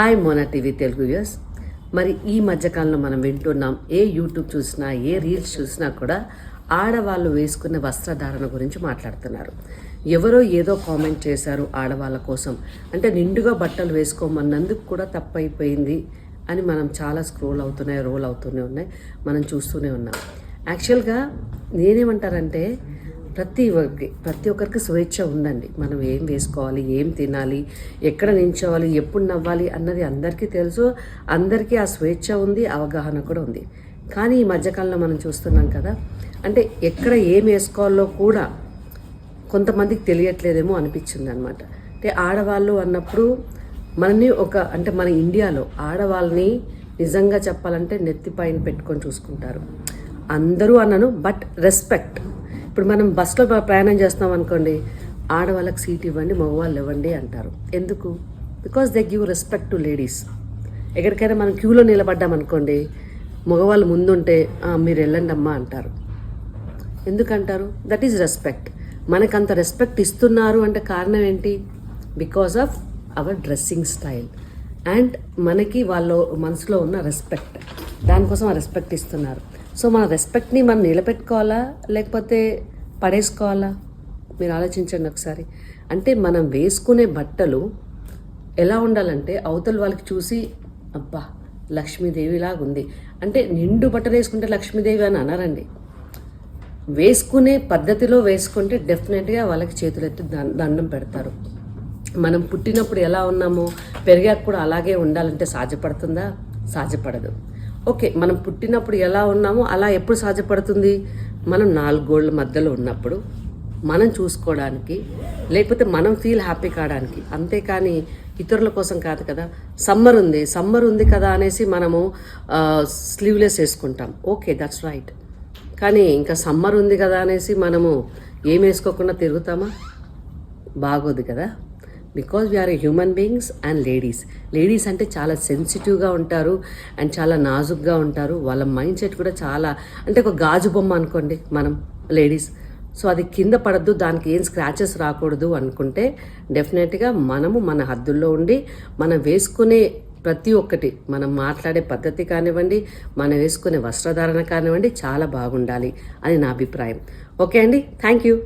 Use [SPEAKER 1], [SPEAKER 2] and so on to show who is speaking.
[SPEAKER 1] Hi Mona TV Telugu views మరి ఈ మధ్యకాలంలో మనం వింటున్నాం ఏ యూట్యూబ్ చూసినా ఏ రీల్స్ చూసినా కూడా ఆడవాళ్ళు వేసుకునే వస్త్రధారణ గురించి మాట్లాడుతున్నారు. ఎవరో ఏదో కామెంట్ చేశారు ఆడవాళ్ళ కోసం. అంటే నిండుగా బట్టలు వేసుకోమన్నందుకు కూడా తప్పైపోయింది అని మనం చాలా స్క్రోల్ అవుతున్నాయి రోల్ అవుతూనే ఉన్నాయి మనం చూస్తూనే ఉన్నాం. యాక్చువల్గా నేనేమంటారంటే ప్రతి ఒక్కరికి ప్రతి ఒక్కరికి స్వేచ్ఛ ఉందండి. మనం ఏం వేసుకోవాలి ఏం తినాలి ఎక్కడ నించోవాలి ఎప్పుడు నవ్వాలి అన్నది అందరికీ తెలుసు. అందరికీ ఆ స్వేచ్ఛ ఉంది అవగాహన కూడా ఉంది. కానీ ఈ మధ్యకాలంలో మనం చూస్తున్నాం కదా అంటే ఎక్కడ ఏం వేసుకోవాలో కూడా కొంతమందికి తెలియట్లేదేమో అనిపించింది అనమాట అంటే ఆడవాళ్ళు అన్నప్పుడు మనని ఒక అంటే మన ఇండియాలో ఆడవాళ్ళని నిజంగా చెప్పాలంటే నెత్తిపైన పెట్టుకొని చూసుకుంటారు. అందరూ అన్నాను బట్ రెస్పెక్ట్. ఇప్పుడు మనం బస్సులో ప్రయాణం చేస్తున్నాం అనుకోండి ఆడవాళ్ళకి సీట్ ఇవ్వండి మగవాళ్ళు ఇవ్వండి అంటారు. ఎందుకు? Because they give respect to ladies ఎక్కడికైనా మనం క్యూలో నిలబడ్డాం అనుకోండి మగవాళ్ళు ముందుంటే మీరు వెళ్ళండి అమ్మా అంటారు. ఎందుకంటారు? దట్ ఈజ్ రెస్పెక్ట్ మనకంత రెస్పెక్ట్ ఇస్తున్నారు అంటే కారణం ఏంటి? Because of our dressing style and మనకి వాళ్ళ మనసులో ఉన్న రెస్పెక్ట్ దానికోసం ఆ రెస్పెక్ట్ ఇస్తున్నారు. సో మన రెస్పెక్ట్ని మనం నిలబెట్టుకోవాలా? లేకపోతే పడేసుకోవాలా? మీరు ఆలోచించండి ఒకసారి. అంటే మనం వేసుకునే బట్టలు ఎలా ఉండాలంటే అవతల వాళ్ళకి చూసి అబ్బా లక్ష్మీదేవిలాగా ఉంది. అంటే నిండు బట్టలు వేసుకుంటే లక్ష్మీదేవి అని అనరండి. వేసుకునే పద్ధతిలో వేసుకుంటే డెఫినెట్గా వాళ్ళకి చేతులెత్తి దండం దండం పెడతారు. మనం పుట్టినప్పుడు ఎలా ఉన్నామో పెరిగాక కూడా అలాగే ఉండాలంటే సాధ్యపడుతుందా? సాధ్యపడదు. ఓకే మనం పుట్టినప్పుడు ఎలా ఉన్నామో అలా ఎప్పుడు సాధ్యపడుతుంది? మనం నాలుగు గోళ్ళ మధ్యలో ఉన్నప్పుడు మనం చూసుకోవడానికి లేకపోతే మనం ఫీల్ హ్యాపీ కావడానికి. అంతేకాని ఇతరుల కోసం కాదు కదా. సమ్మర్ ఉంది. సమ్మర్ ఉంది కదా అనేసి మనము స్లీవ్లెస్ వేసుకుంటాం. ఓకే దట్స్ రైట్ కానీ ఇంకా సమ్మర్ ఉంది కదా అనేసి మనము ఏం వేసుకోకుండా తిరుగుతామా? బాగోదు కదా. Because we are human beings and ladies ladies అంటే చాలా సెన్సిటివ్గా ఉంటారు అండ్ చాలా నాజుగ్గా ఉంటారు. వాళ్ళ మైండ్ సెట్ కూడా చాలా అంటే ఒక గాజు బొమ్మ అనుకోండి మనం లేడీస్ సో అది కింద పడద్దు దానికి ఏం స్క్రాచెస్ రాకూడదు అనుకుంటే డెఫినెట్గా మనము మన హద్దుల్లో ఉండి మనం వేసుకునే ప్రతి ఒక్కటి మనం మాట్లాడే పద్ధతి కానివ్వండి మనం వేసుకునే వస్త్రధారణ కానివ్వండి చాలా బాగుండాలి అని నా అభిప్రాయం. ఓకే అండి? Thank you